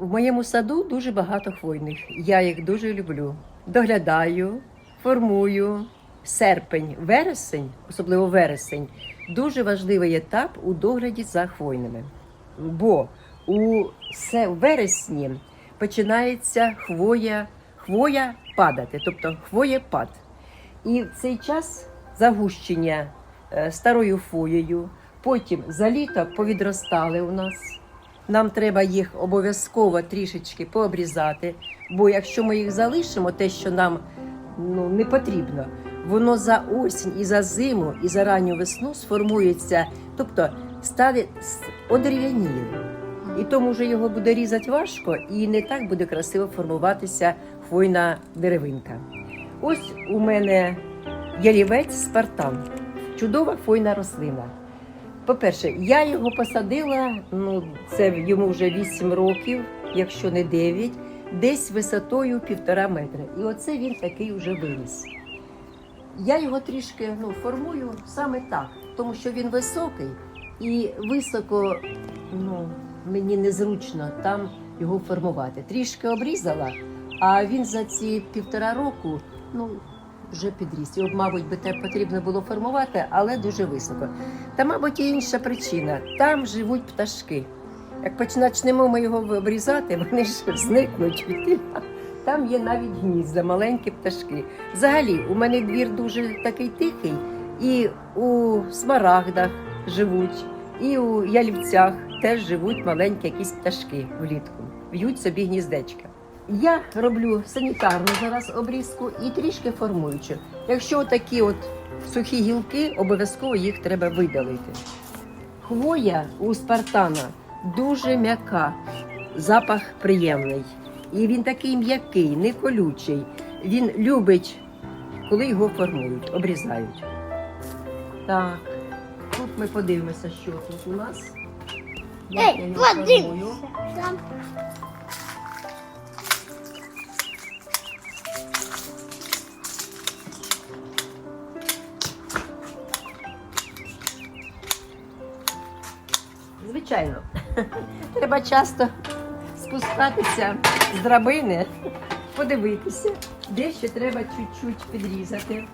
В моєму саду дуже багато хвойних. Я їх дуже люблю. Доглядаю, формую. Серпень, вересень, особливо вересень, дуже важливий етап у догляді за хвойними. Бо у вересні починається хвоя, хвоя падати, тобто хвоєпад. І в цей час загущення е, старою хвоєю, потім за літо повідростали у нас. Нам треба їх обов'язково трішечки пообрізати, бо якщо ми їх залишимо, те, що нам ну, не потрібно, воно за осінь і за зиму, і за ранню весну сформується, тобто стане одерев'яніє. І тому вже його буде різати важко, і не так буде красиво формуватися хвойна деревинка. Ось у мене ялівець Спартан. Чудова хвойна рослина. По-перше, я його посадила, ну це йому вже 8 років, якщо не 9, десь висотою півтора метра. І оце він такий вже виріс. Я його трішки ну, формую саме так, тому що він високий і високо ну, мені незручно там його формувати. Трішки обрізала, а він за ці півтора року ну, вже підріс. Його, мабуть, би те потрібно було формувати, але дуже високо. Та, мабуть, і інша причина. Там живуть пташки. Як почнемо ми його обрізати, вони ж зникнуть Там є навіть гнізда, маленькі пташки. Взагалі, у мене двір дуже такий тихий, і у смарагдах живуть, і у ялівцях теж живуть маленькі якісь пташки влітку, в'ють собі гніздечка. Я роблю санітарну зараз обрізку і трішки формуючу. Якщо такі от сухі гілки, обов'язково їх треба видалити. Хвоя у спартана дуже м'яка, запах приємний. І він такий м'який, не колючий. Він любить, коли його формують, обрізають. Так, тут ми подивимося, що тут у нас. Я Ей, формую. Там. Звичайно, треба часто спускатися з драбини, подивитися, де ще треба чуть-чуть підрізати.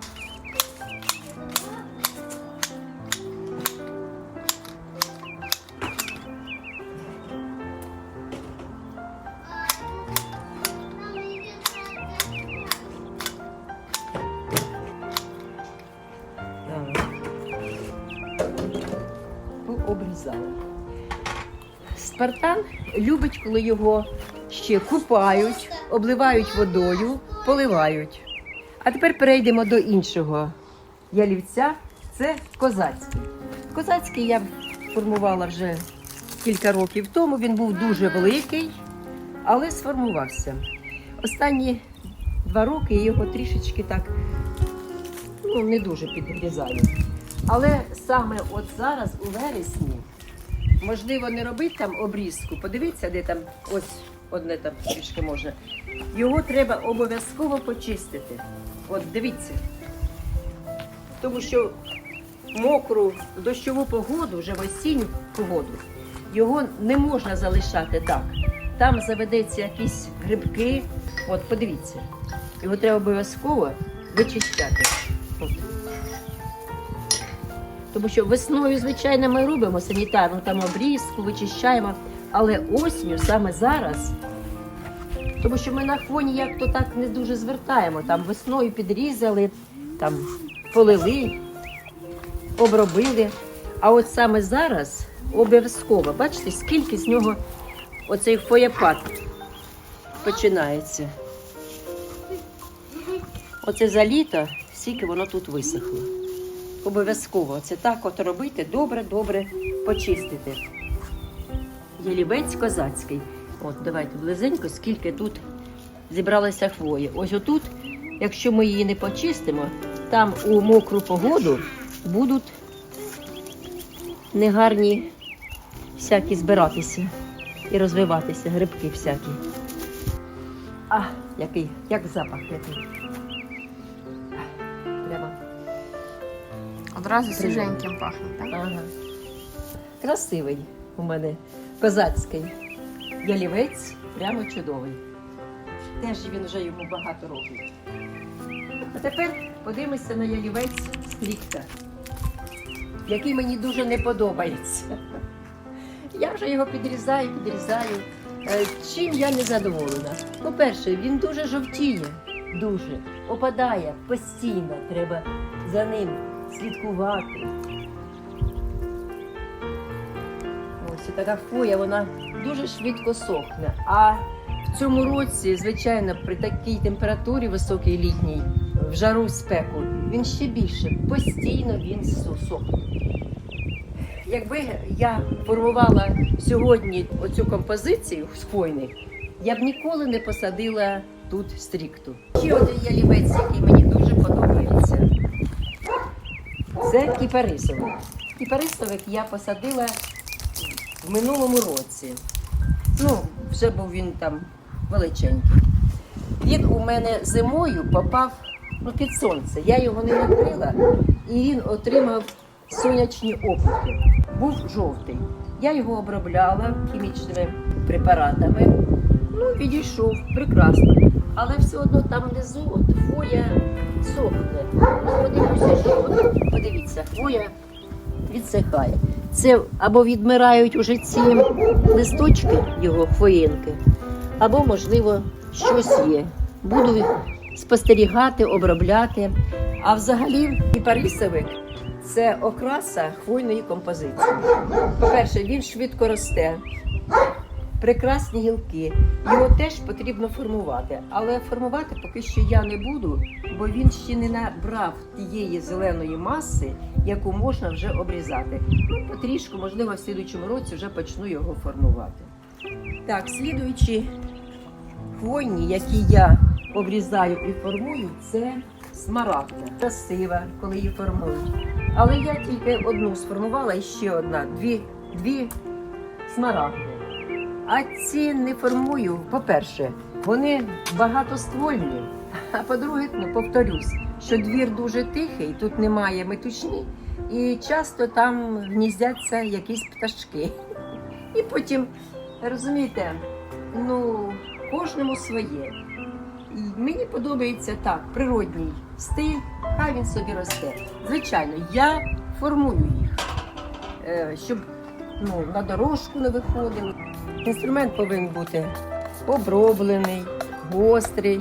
Спартан любить, коли його ще купають, обливають водою, поливають. А тепер перейдемо до іншого ялівця. Це козацький. Козацький я формувала вже кілька років тому. Він був дуже великий, але сформувався. Останні два роки його трішечки так ну, не дуже підрізаю. Але саме от зараз, у вересні, можливо, не робити там обрізку. Подивіться, де там ось одне там трішки можна. Його треба обов'язково почистити. От дивіться. Тому що мокру дощову погоду, вже в осінню погоду, його не можна залишати так. Там заведеться якісь грибки. От, подивіться. Його треба обов'язково вичищати. Тому що весною, звичайно, ми робимо санітарну там обрізку, вичищаємо, але осінню саме зараз. Тому що ми на хвоні як то так не дуже звертаємо. Там весною підрізали, там полили, обробили. А от саме зараз обов'язково, бачите, скільки з нього оцей фоєпад починається. Оце за літо, скільки воно тут висохло. Обов'язково це так от робити, добре-добре почистити. Ялівець козацький. От, давайте близенько, скільки тут зібралося хвої. Ось отут, якщо ми її не почистимо, там у мокру погоду будуть негарні всякі збиратися і розвиватися, грибки всякі. А, який, як запах який. Одразу свіженьким пахне, так? Ага. Красивий у мене козацький ялівець прямо чудовий. Теж він вже йому багато років. А тепер подивимося на ялівець стрікта, який мені дуже не подобається. Я вже його підрізаю, підрізаю. Е, Чим я не задоволена? По-перше, він дуже жовтіє, дуже опадає постійно. Треба за ним слідкувати. Ось така хвоя, вона дуже швидко сохне. А в цьому році, звичайно, при такій температурі високій літній, в жару спеку, він ще більше, постійно він сохне. Якби я формувала сьогодні оцю композицію з хвойних, я б ніколи не посадила тут стрікту. Ще один ялівець, який мені дуже подобається. Це кіпарисовик. Кіпарисовик я посадила в минулому році. Ну, вже був він там величенький. Він у мене зимою попав ну, під сонце. Я його не накрила, і він отримав сонячні опіки. Був жовтий. Я його обробляла хімічними препаратами. Ну, відійшов прекрасно. Але все одно там внизу от хвоя сохне. Подивлюся, що от, подивіться, хвоя відсихає. Це або відмирають уже ці листочки його хвоїнки, або, можливо, щось є. Буду спостерігати, обробляти. А взагалі кіпарисовик це окраса хвойної композиції. По-перше, він швидко росте, прекрасні гілки. Його теж потрібно формувати. Але формувати поки що я не буду, бо він ще не набрав тієї зеленої маси, яку можна вже обрізати. Ну, потрішку, можливо, в слідуючому році вже почну його формувати. Так, слідуючі хвойні, які я обрізаю і формую, це смарагда. Красива, коли її формують. Але я тільки одну сформувала і ще одна, дві, дві смарагди. А ці не формую. По-перше, вони багатоствольні. А по-друге, ну, повторюсь, що двір дуже тихий, тут немає метушні, і часто там гніздяться якісь пташки. І потім, розумієте, ну, кожному своє. І мені подобається так, природній стиль, хай він собі росте. Звичайно, я формую їх, е, щоб ну, на дорожку не виходили. Інструмент повинен бути оброблений, гострий.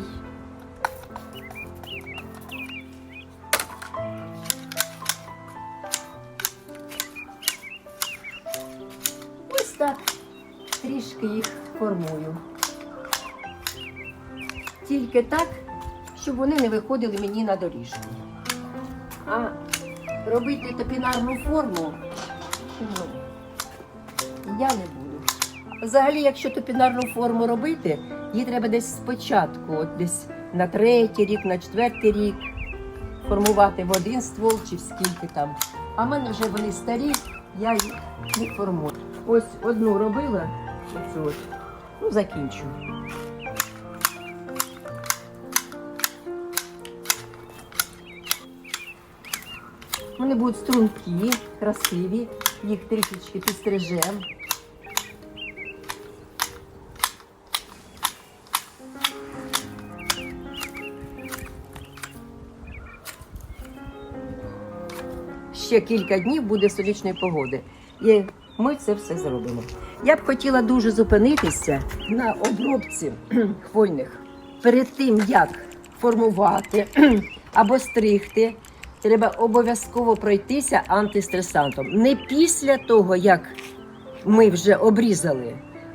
Ось так трішки їх формую. Тільки так, щоб вони не виходили мені на доріжку. А робити топінарну форму ну, я не буду. Взагалі, якщо топінарну форму робити, її треба десь спочатку, от десь на третій рік, на четвертий рік формувати в один ствол чи в скільки там. А в мене вже вони старі, я їх не формую. Ось одну робила, оцю ось, ну закінчу. Вони будуть стрункі, красиві, їх трішечки підстрижемо. Ще кілька днів буде сонячної погоди. І ми це все зробимо. Я б хотіла дуже зупинитися на обробці хвойних. Перед тим, як формувати або стригти, треба обов'язково пройтися антистресантом. Не після того, як ми вже обрізали,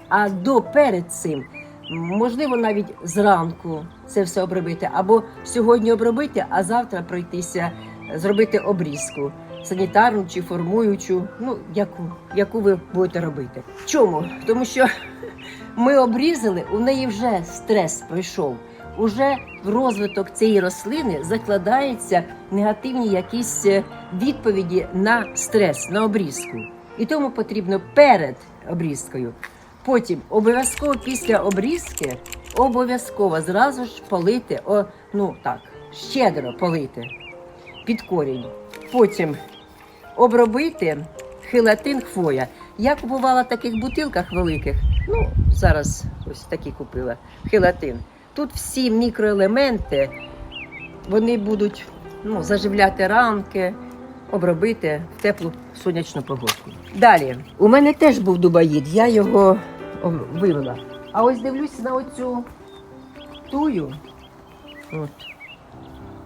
а до перед цим. Можливо, навіть зранку це все обробити, або сьогодні обробити, а завтра пройтися, зробити обрізку санітарну чи формуючу, ну яку, яку ви будете робити. Чому? Тому що ми обрізали, у неї вже стрес пройшов. Уже в розвиток цієї рослини закладаються негативні якісь е, відповіді на стрес, на обрізку. І тому потрібно перед обрізкою. Потім обов'язково після обрізки обов'язково зразу ж полити, о, ну так, щедро полити під корінь. Потім обробити хелатин хвоя. Я купувала в таких бутилках великих, ну, зараз ось такі купила. Хелатин. Тут всі мікроелементи, вони будуть ну, заживляти ранки, обробити в теплу сонячну погодку. Далі, у мене теж був дубаїд, я його вивела. А ось дивлюсь на оцю тую. От.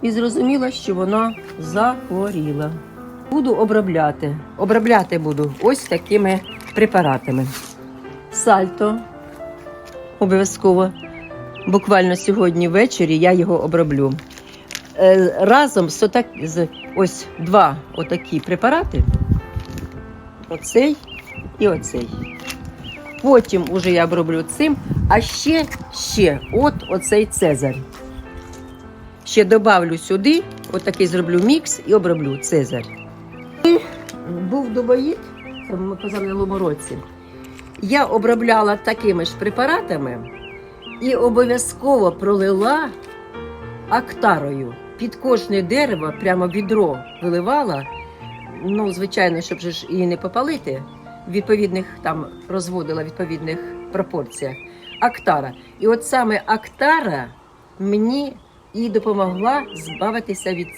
І зрозуміла, що вона захворіла. Буду обробляти. Обробляти буду ось такими препаратами. Сальто обов'язково. Буквально сьогодні ввечері я його оброблю. Е, Разом з, отак, ось два отакі препарати. Оцей і оцей. Потім уже я оброблю цим, а ще, ще, от оцей Цезарь. Ще добавлю сюди, отакий зроблю мікс і оброблю Цезарь. Був дубоїд це в позаминулому році. Я обробляла такими ж препаратами і обов'язково пролила актарою. Під кожне дерево, прямо відро виливала. Ну, звичайно, щоб ж її не попалити, відповідних там розводила в відповідних пропорціях. Актара. І от саме Актара мені і допомогла збавитися від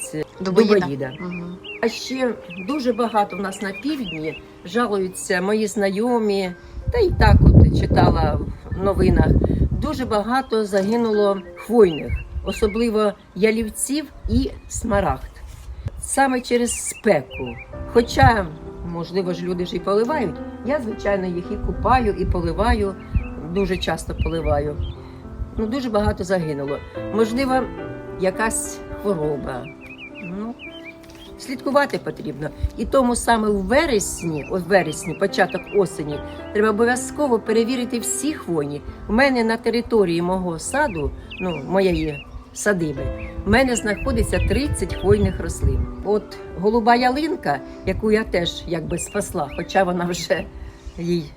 дубоїда. Мгм. А ще дуже багато в нас на півдні жалуються мої знайомі, та й так от читала в новинах. Дуже багато загинуло хвойних, особливо ялівців і смарагд. Саме через спеку. Хоча, можливо ж, люди ж і поливають. Я, звичайно, їх і купаю, і поливаю, дуже часто поливаю. Ну, дуже багато загинуло. Можливо, якась хвороба. Ну, слідкувати потрібно. І тому саме у вересні, о вересні, початок осені, треба обов'язково перевірити всі хвойні. У мене на території мого саду, ну моєї садиби, в мене знаходиться 30 хвойних рослин. От голуба ялинка, яку я теж якби спасла, хоча вона вже їй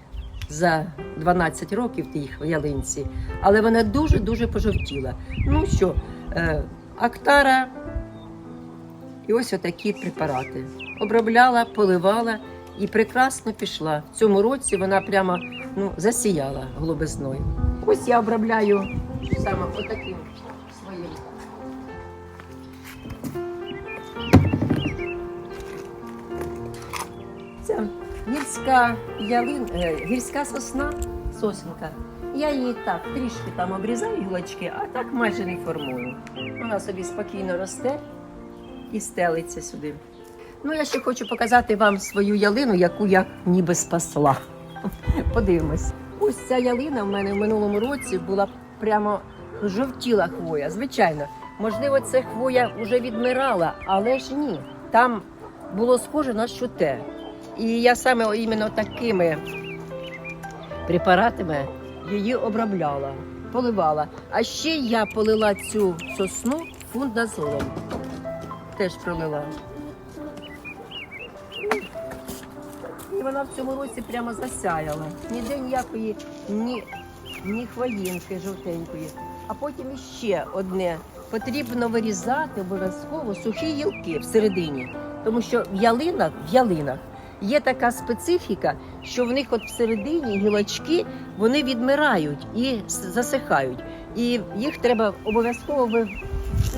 за 12 років тій ялинці, але вона дуже дуже пожовтіла. Ну що, е, Актара, і ось отакі препарати. Обробляла, поливала і прекрасно пішла. В цьому році вона прямо ну, засіяла голубизною. Ось я обробляю саме отаким своїм. Це гірська ялин, е, гірська сосна, сосенка. Я її так трішки там обрізаю гілочки, а так майже не формую. Вона собі спокійно росте і стелиться сюди. Ну, я ще хочу показати вам свою ялину, яку я ніби спасла. Подивимось. Ось ця ялина в мене в минулому році була прямо жовтіла хвоя. Звичайно, можливо, ця хвоя вже відмирала, але ж ні. Там було схоже на щуте. І я саме іменно такими препаратами її обробляла, поливала. А ще я полила цю сосну фундазолом. Теж пролила. І вона в цьому році прямо засяяла. Ніде ніякої ні, ні хвоїнки жовтенької. А потім іще одне. Потрібно вирізати обов'язково сухі гілки всередині. Тому що в ялинах, в ялинах є така специфіка, що в них от всередині гілочки вони відмирають і засихають. І їх треба обов'язково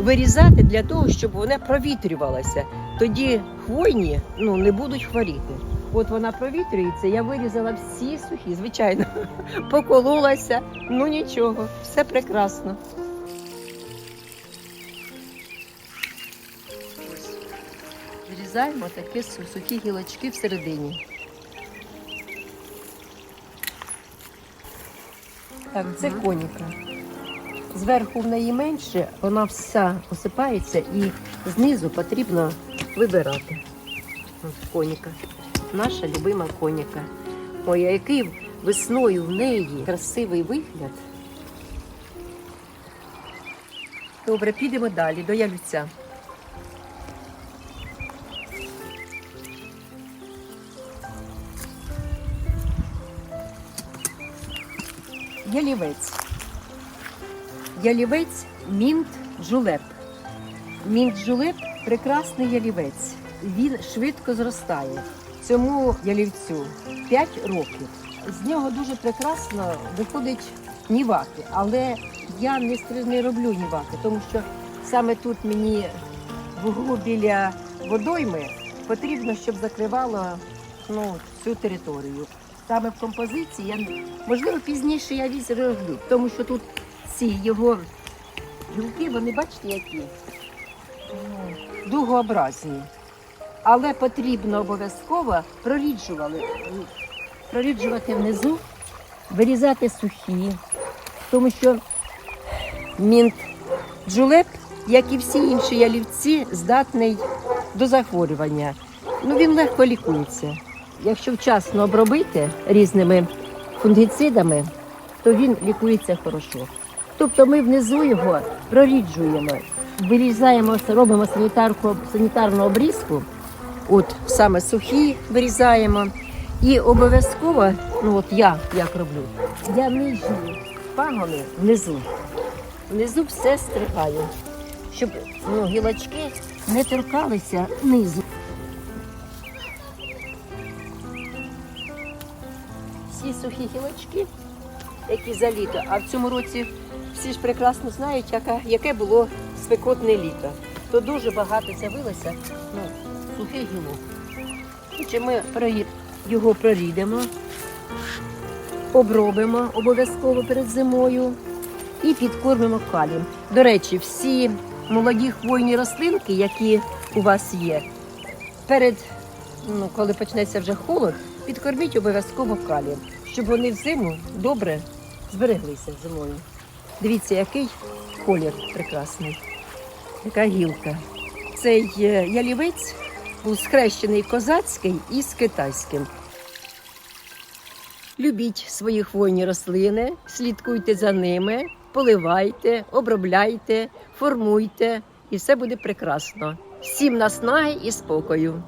вирізати для того, щоб вона провітрювалася. Тоді хвойні ну, не будуть хворіти. От вона провітрюється, я вирізала всі сухі, звичайно, покололася, ну нічого, все прекрасно. Вирізаємо такі сухі гілочки всередині. Так, це коніка. Зверху в неї менше, вона вся осипається і знизу потрібно вибирати. Коніка. Наша любима коніка. Ой, який весною в неї красивий вигляд. Добре, підемо далі до ялюця. Ялівець. Ялівець мінт джулеп. Мінт джулеп прекрасний ялівець. Він швидко зростає. Цьому ялівцю 5 років. з нього дуже прекрасно виходить ніваки, але я не, не роблю ніваки, тому що саме тут мені в углу біля водойми потрібно, щоб закривало ну, всю територію. Саме в композиції я можливо пізніше я візь роблю, тому що тут ці його гілки, вони бачите, які дугообразні. Але потрібно обов'язково проріджували, проріджувати внизу, вирізати сухі, тому що мінт джулеп, як і всі інші ялівці, здатний до захворювання. Ну, він легко лікується. Якщо вчасно обробити різними фунгіцидами, то він лікується хорошо. Тобто ми внизу його проріджуємо, вирізаємо, робимо санітарку, санітарну обрізку, от саме сухі вирізаємо. І обов'язково, ну от я як роблю, я нижні пагони внизу. Внизу все стригаю, щоб ну, гілочки не торкалися низу. Всі сухі гілочки, які за літо, а в цьому році всі ж прекрасно знають, яка, яке було спекотне літо. То дуже багато з'явилося ну, сухих гілок. Чи ми його прорідемо, обробимо обов'язково перед зимою і підкормимо калієм. До речі, всі молоді хвойні рослинки, які у вас є, перед, ну, коли почнеться вже холод, підкорміть обов'язково калієм, щоб вони взиму добре збереглися зимою. Дивіться, який колір прекрасний, яка гілка. Цей е, ялівець був схрещений козацький із китайським. Любіть свої хвойні рослини, слідкуйте за ними, поливайте, обробляйте, формуйте, і все буде прекрасно. Всім наснаги і спокою.